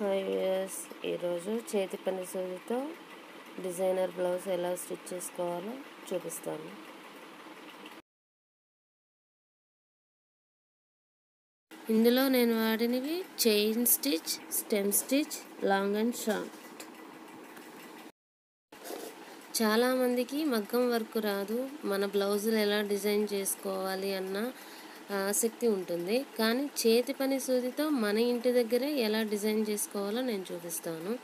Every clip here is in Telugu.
ఫైవ్ ఇయర్స్ ఈరోజు చేతి పని సూదితో డిజైనర్ బ్లౌజ్ ఎలా స్టిచ్ చేసుకోవాలో చూపిస్తాను. ఇందులో నేను వాడినవి chain stitch stem stitch long and short. చాలామందికి మగ్గం వర్క్ రాదు. మన బ్లౌజులు ఎలా డిజైన్ చేసుకోవాలి అన్న ఆసక్తి ఉంటుంది. కానీ చేతి పని సూదితో మన ఇంటి దగ్గరే ఎలా డిజైన్ చేసుకోవాలో నేను చూపిస్తాను.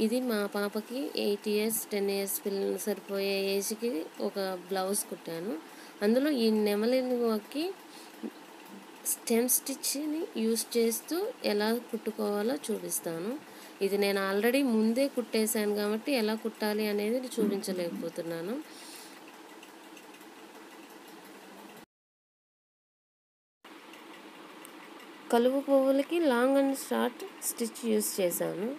ఇది మా పాపకి ఎయిట్ ఇయర్స్ టెన్ ఇయర్స్ పిల్లలు సరిపోయే ఏజ్కి ఒక బ్లౌజ్ కుట్టాను. అందులో ఈ నెమలికి స్టెమ్ స్టిచ్ని యూస్ చేస్తూ ఎలా కుట్టుకోవాలో చూపిస్తాను. ఇది నేను ఆల్రెడీ ముందే కుట్టేశాను కాబట్టి ఎలా కుట్టాలి అనేది చూపించలేకపోతున్నాను. కలుపు పువ్వులకి long and short stitch use చేశాను.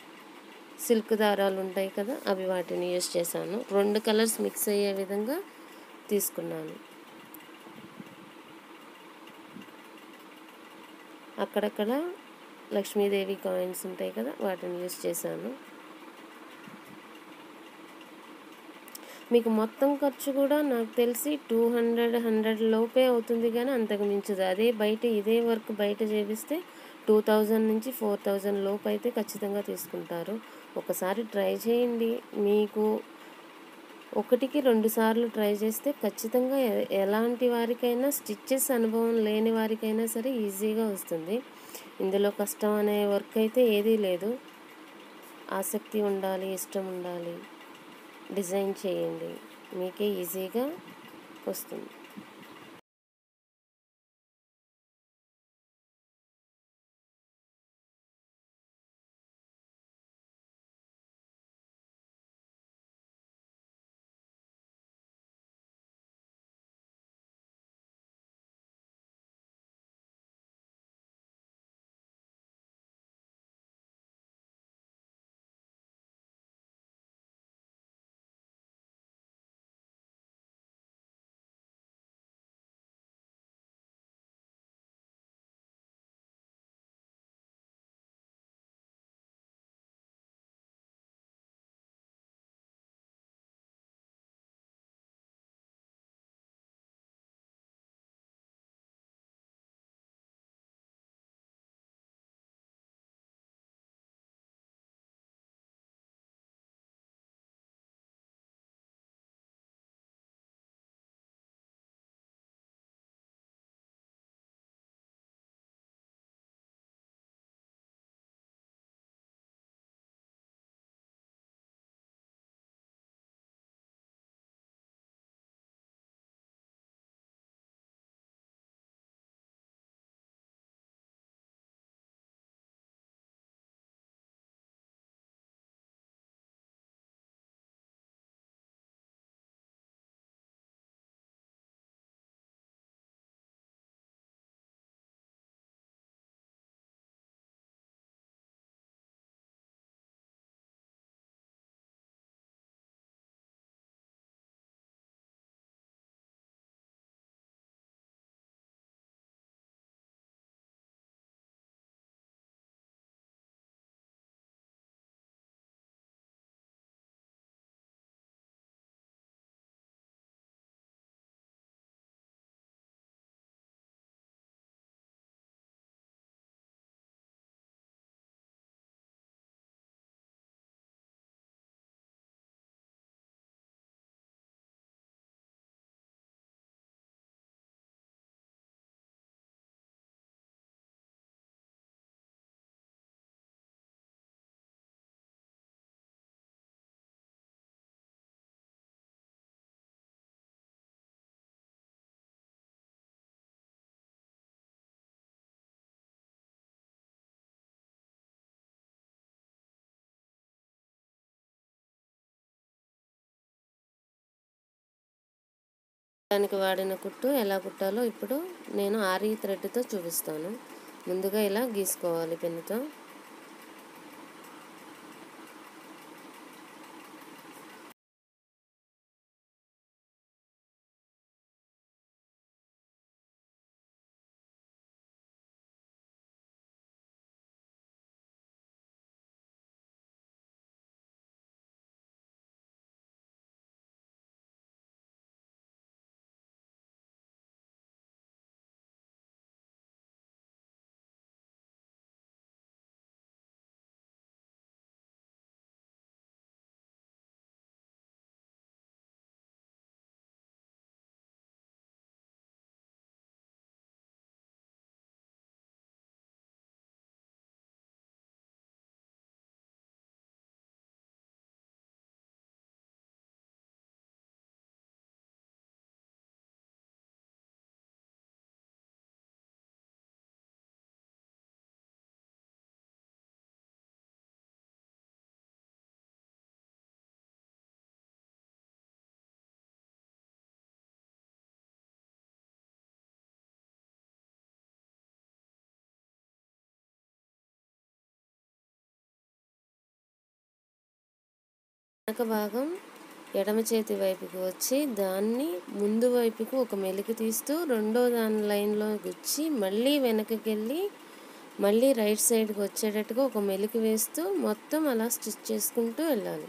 సిల్క్ దారాలు ఉంటాయి కదా అవి వాటిని యూస్ చేశాను. రెండు కలర్స్ మిక్స్ అయ్యే విధంగా తీసుకున్నాను. అక్కడక్కడ లక్ష్మీదేవి కాయిన్స్ ఉంటాయి కదా వాటిని యూస్ చేశాను. మీకు మొత్తం ఖర్చు కూడా నాకు తెలిసి టూ హండ్రెడ్ హండ్రెడ్ లోపే అవుతుంది కానీ అంతకు మించదు. అదే బయట ఇదే వర్క్ బయట చేపిస్తే టూ థౌజండ్ నుంచి ఫోర్ థౌజండ్ లోపు అయితే ఖచ్చితంగా తీసుకుంటారు. ఒకసారి ట్రై చేయండి. మీకు ఒకటికి రెండు సార్లు ట్రై చేస్తే ఖచ్చితంగా ఎలాంటి వారికైనా స్టిచ్చెస్ అనుభవం లేని వారికైనా సరే ఈజీగా వస్తుంది. ఇందులో కష్టం అనే వర్క్ అయితే ఏదీ లేదు. ఆసక్తి ఉండాలి ఇష్టం ఉండాలి. డిజైన్ చేయండి. మీకే ఈజీగా వస్తుంది. దానికి వాడిన కుట్టు ఎలా కుట్టాలో ఇప్పుడు నేను ఆరి థ్రెడ్తో చూపిస్తాను. ముందుగా ఇలా గీసుకోవాలి పెన్నుతో. వెనక భాగం ఎడమ చేతి వైపుకి వచ్చి దాన్ని ముందు వైపుకు ఒక మెలికి తీస్తూ రెండో దాని లైన్లో గుచ్చి మళ్ళీ వెనకకి వెళ్ళి మళ్ళీ రైట్ సైడ్కి వచ్చేటట్టుగా ఒక మెలికి వేస్తూ మొత్తం అలా స్టిచ్ చేసుకుంటూ వెళ్ళాలి.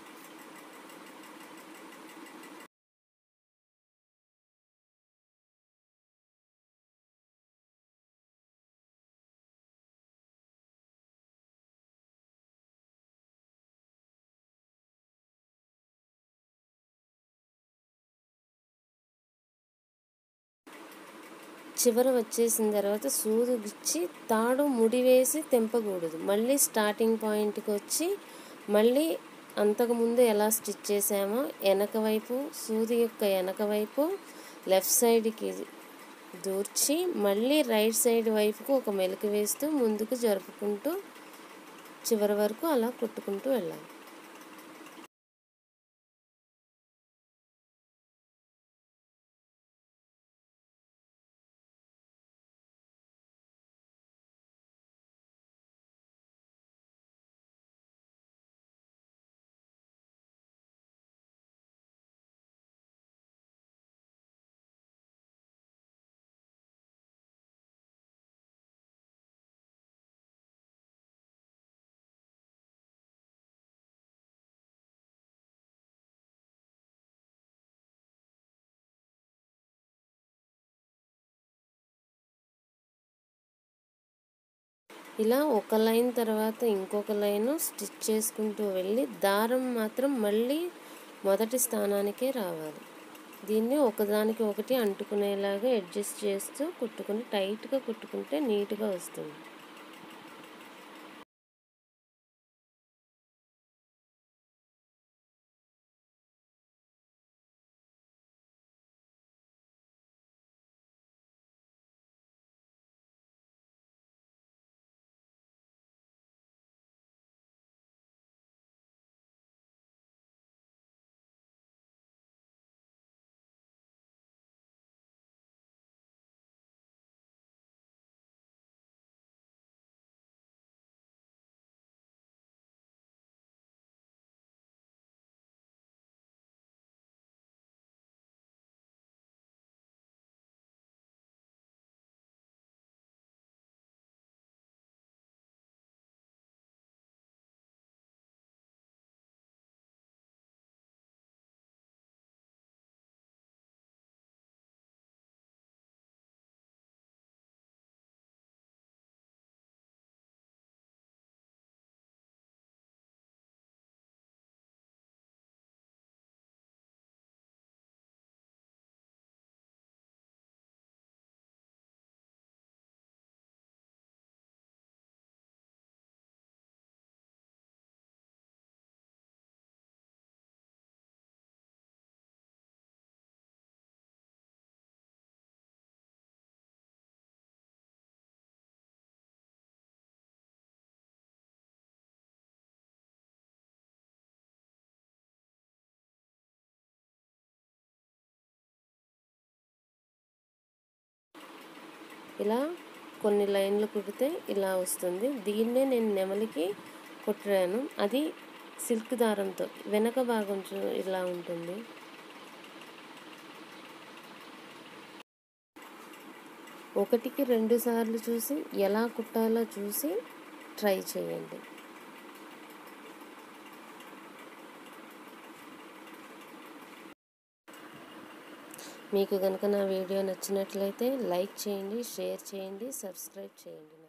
చివర వచ్చేసిన తర్వాత సూది గుచ్చి తాడు ముడి వేసి తెంపకూడదు. మళ్ళీ స్టార్టింగ్ పాయింట్కి వచ్చి మళ్ళీ అంతకుముందు ఎలా స్టిచ్ చేసామో వెనక వైపు సూది యొక్క వెనక వైపు లెఫ్ట్ సైడ్కి దూర్చి మళ్ళీ రైట్ సైడ్ వైపుకు ఒక మెలకు వేస్తూ ముందుకు జరుపుకుంటూ చివరి వరకు అలా కుట్టుకుంటూ వెళ్ళాలి. ఇలా ఒక లైన్ తర్వాత ఇంకొక లైను స్టిచ్ చేసుకుంటూ వెళ్ళి దారం మాత్రం మళ్ళీ మొదటి స్థానానికే రావాలి. దీన్ని ఒకదానికి ఒకటి అంటుకునేలాగా అడ్జస్ట్ చేస్తూ కుట్టుకుని టైట్గా కుట్టుకుంటే నీట్గా వస్తుంది. ఇలా కొన్ని లైన్లు కుడితే ఇలా వస్తుంది. దీన్నే నేను నెమలికి కుట్టాను. అది సిల్క్ దారంతో వెనక భాగం చూ ఇలా ఉంటుంది. ఒకటికి రెండు సార్లు చూసి ఎలా కుట్టాలో చూసి ట్రై చేయండి. మీకు కనుక నా వీడియో నచ్చినట్లయితే లైక్ చేయండి షేర్ చేయండి సబ్స్క్రైబ్ చేయండి.